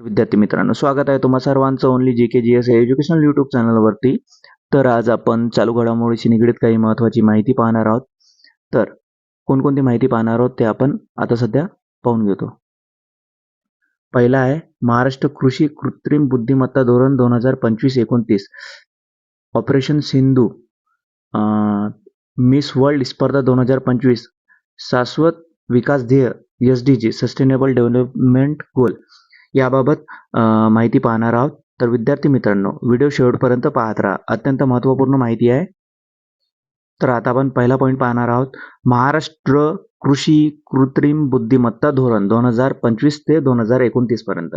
विद्यार्थी मित्रांनो स्वागत आहे तुम्हा सर्वांचं only G K G S educational YouTube चॅनलवरती तर आज आपण चालू घडामोडीशी निगडीत काही महत्त्वाची माहिती पाहणार आहोत. तर कोणकोणती माहिती पाहणार आहोत ते आपण आता सध्या पाहून घेतो. पहिला आहे महाराष्ट्र कृषी कृत्रिम बुद्धिमत्ता धोरण दोन हजार पंचवीस एकोणतीस. ऑपरेशन सिंधू मिस वर्ल्ड स्पर्धा दोन हजार पंचवीस. शाश्वत विकास ध्येय S D G sustainable development goal याबाबत माहिती पाहणार आहोत. तर विद्यार्थी मित्रांनो व्हिडिओ शेवटपर्यंत पाहत राहा. अत्यंत महत्त्वपूर्ण माहिती आहे. तर आता आपण पहिला पॉईंट पाहणार आहोत. महाराष्ट्र कृषी कृत्रिम बुद्धिमत्ता धोरण दोन हजार पंचवीस ते दोन हजार एकोणतीस पर्यंत.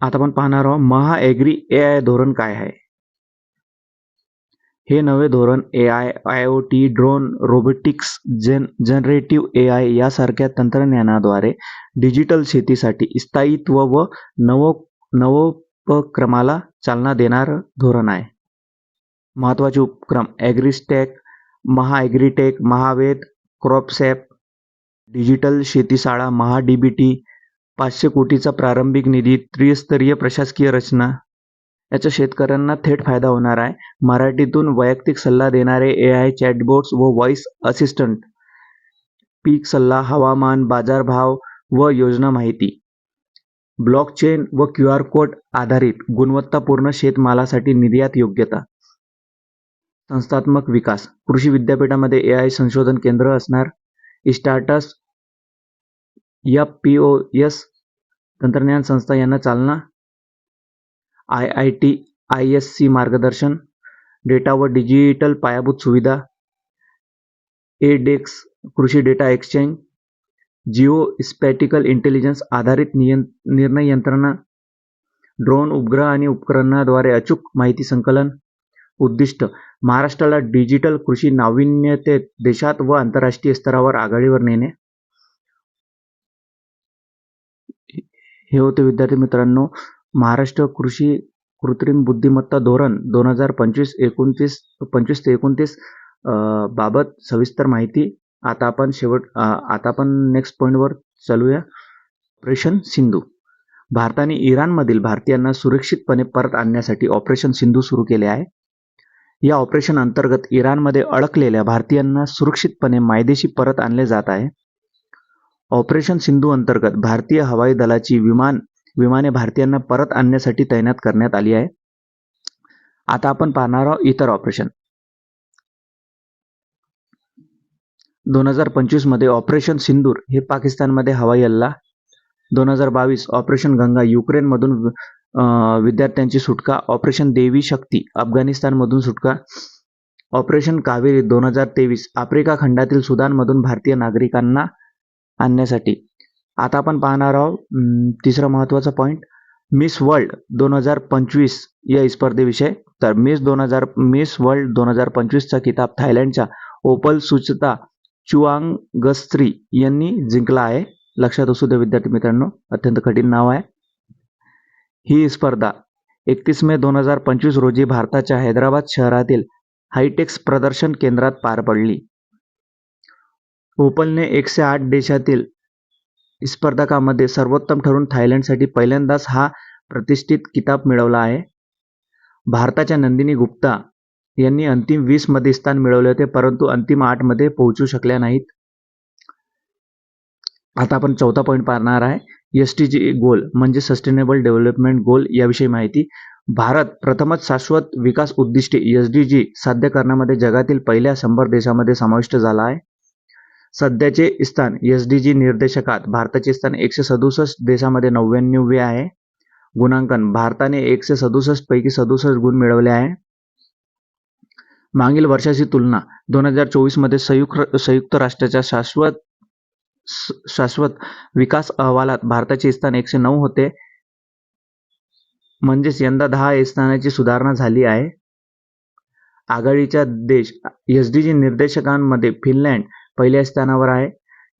आता आपण पाहणार आहोत महा एग्री ए आय धोरण काय आहे? हे नवे धोरण A I I O T drone robotics gen generative A I यासारख्या तंत्रज्ञानाद्वारे डिजिटल शेतीसाठी स्थायित्व व नव नवोपक्रमाला चालना देणारं धोरण आहे. महत्त्वाचे उपक्रम AgriStack Mahaagritech Mahaved cropsap digital शेतीशाळा Maha D B T पाचशे कोटीचा प्रारंभिक निधी त्रिस्तरीय प्रशासकीय रचना याचा शेतकऱ्यांना थेट फायदा होणार आहे. मराठीतून वैयक्तिक सल्ला देणारे ए आय चॅटबोट्स व व्हॉइस असिस्टंट पीक सल्ला हवामान बाजारभाव व योजना माहिती. ब्लॉकचेन व क्यू आर कोड आधारित गुणवत्तापूर्ण शेतमालासाठी निर्यात योग्यता. संस्थात्मक विकास. कृषी विद्यापीठामध्ये ए आय संशोधन केंद्र असणार. स्टार्टस या पी ओ एस तंत्रज्ञान संस्था यांना चालना. I I T I S C मार्गदर्शन डेटा व डिजिटल पायाभूत सुविधा ए डेक्स कृषी data exchange geo spatial intelligence आधारित नियं निर्णय यंत्रणा ड्रोन उपग्रह आणि उपकरणाद्वारे अचूक माहिती संकलन उद्दिष्ट महाराष्ट्राला डिजिटल कृषी नाविन्यतेत देशात व आंतरराष्ट्रीय स्तरावर आघाडीवर नेणे. हे होते विद्यार्थी मित्रांनो महाराष्ट्र कृषी कृत्रिम बुद्धिमत्ता धोरण दोन हजार पंचवीस एकोणतीस पंचवीस ते एकोणतीस बाबत सविस्तर माहिती आता आपण शेवट आता आपण नेक्स्ट पॉईंटवर चालूया. ऑपरेशन सिंधू. भारताने इराणमधील भारतीयांना सुरक्षितपणे परत आणण्यासाठी ऑपरेशन सिंधू सुरू केले आहे. या ऑपरेशन अंतर्गत इराणमध्ये अडकलेल्या भारतीयांना सुरक्षितपणे मायदेशी परत आणले जात आहे. ऑपरेशन सिंधू अंतर्गत भारतीय हवाई दलाची विमान विमाने भारतीयांना परत आणण्यासाठी तैनात करण्यात आली आहे. आता आपण पाहणार आहोत इतर ऑपरेशन दोन हजार पंचवीसमध्ये ऑपरेशन सिंदूर हे पाकिस्तानमध्ये हवाई हल्ला. दोन हजार बावीस ऑपरेशन गंगा युक्रेनमधून अं, विद्यार्थ्यांची सुटका. ऑपरेशन देवी शक्ती अफगाणिस्तानमधून सुटका. ऑपरेशन कावेरी दोन हजार तेवीस आफ्रिका खंडातील सुदानमधून भारतीय नागरिकांना आणण्यासाठी. आता आपण पाहणार आहोत तिसरा महत्त्वाचा पॉईंट मिस वर्ल्ड दोन हजार पंचवीस या स्पर्धेविषयी. तर मिस दोन हजार मिस वर्ल्ड दोन हजार पंचवीसचा किताब थायलंडच्या ओपल सुचता चुआंगस्त्री यांनी जिंकला आहे. लक्षात असू द्या विद्यार्थी मित्रांनो अत्यंत कठीण नाव आहे. ही स्पर्धा एकतीस मे दोन हजार पंचवीस रोजी भारताच्या हैदराबाद शहरातील हायटेक्स प्रदर्शन केंद्रात पार पडली. ओपलने एकशे आठ देशातील स्पर्धकामध्ये सर्वोत्तम ठरून थायलंडसाठी पहिल्यांदाच हा प्रतिष्ठित किताब मिळवला आहे. भारताच्या नंदिनी गुप्ता यांनी अंतिम वीसमध्ये स्थान मिळवले होते परंतु अंतिम आठमध्ये पोहोचू शकल्या नाहीत. आता आपण चौथा पॉईंट पाहणार आहे. एस टी जी गोल म्हणजे सस्टेनेबल डेव्हलपमेंट गोल याविषयी माहिती. भारत प्रथमच शाश्वत विकास उद्दिष्टे एस डी जी साध्य करण्यामध्ये जगातील पहिल्या शंभर देशामध्ये समाविष्ट झाला आहे. सध्याचे स्थान एस डी जी निर्देशकात भारताचे स्थान एकशे सदुसष्ट देशामध्ये नव्याण्णवे आहे. गुणांकन भारताने एकशे सदुसष्ट पैकी सदुसष्ट गुण मिळवले आहे. मागील वर्षाची तुलना दोन हजार चोवीसमध्ये संयुक्त संयुक्त राष्ट्राच्या शाश्वत शाश्वत विकास अहवालात भारताचे स्थान एकशे नऊ होते. म्हणजेच यंदा दहा स्थानाची सुधारणा झाली आहे. आघाडीच्या देश एस डी जी निर्देशकांमध्ये फिनलँड पहिल्या स्थानावर आहे.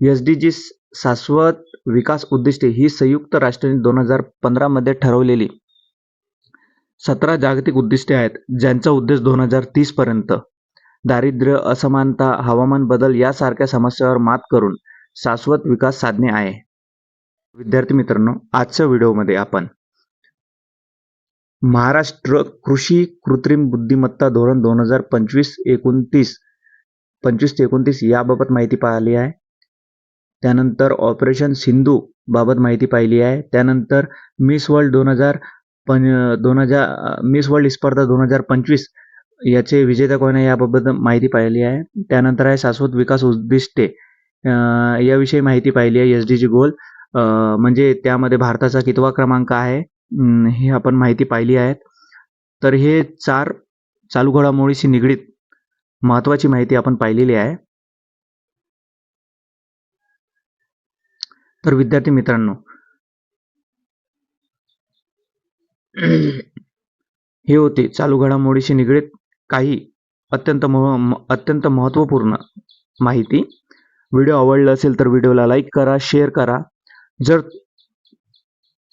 एस डी जी शाश्वत विकास उद्दिष्टे ही संयुक्त राष्ट्रांनी दोन हजार पंधरामध्ये ठरवलेली सतरा जागतिक उद्दिष्टे आहेत ज्यांचा उद्देश दोन हजार तीसपर्यंत दारिद्र्य असमानता हवामान बदल यासारख्या समस्यावर मात करून शाश्वत विकास साधणे आहे. विद्यार्थी मित्रांनो आजच्या व्हिडिओमध्ये आपण महाराष्ट्र कृषी कृत्रिम बुद्धिमत्ता धोरण दोन हजार पंचवीस एकोणतीस पंचवीस ते एकोणतीस याबाबत माहिती पाहिली आहे. त्यानंतर ऑपरेशन सिंधू बाबत माहिती पाहिली आहे. त्यानंतर मिस वर्ल्ड दोन हजार पं दोन हजार मिस वर्ल्ड स्पर्धा दोन हजार पंचवीस याचे विजेता कोण आहे याबाबत माहिती पाहिली आहे. त्यानंतर आहे शाश्वत विकास उद्दिष्टे. याविषयी माहिती पाहिली आहे एस डी जी गोल. म्हणजे त्यामध्ये भारताचा कितवा क्रमांक आहे हे आपण माहिती पाहिली आहे. तर हे चार चालू घडामोडीशी निगडीत महत्त्वाची माहिती आपण पाहिलेली आहे. तर विद्यार्थी मित्रांनो हे होते चालू घडामोडीशी निगडीत काही अत्यंत मह अत्यंत महत्त्वपूर्ण माहिती. व्हिडिओ आवडला असेल तर व्हिडिओला लाईक करा शेअर करा. जर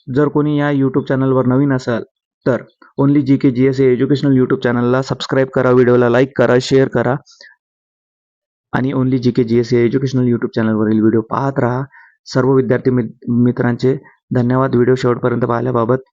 जर कोणी या यूट्यूब चॅनलवर नवीन असाल तर only G K G S A educational YouTube चॅनलला सबस्क्राईब करा व्हिडिओला लाईक करा शेअर करा. आणि only G K G S educational YouTube चॅनलवरील video पाहत राहा. सर्व विद्यार्थी मित्रांचे धन्यवाद. व्हिडिओ शेवटपर्यंत पाहिल्याबाबत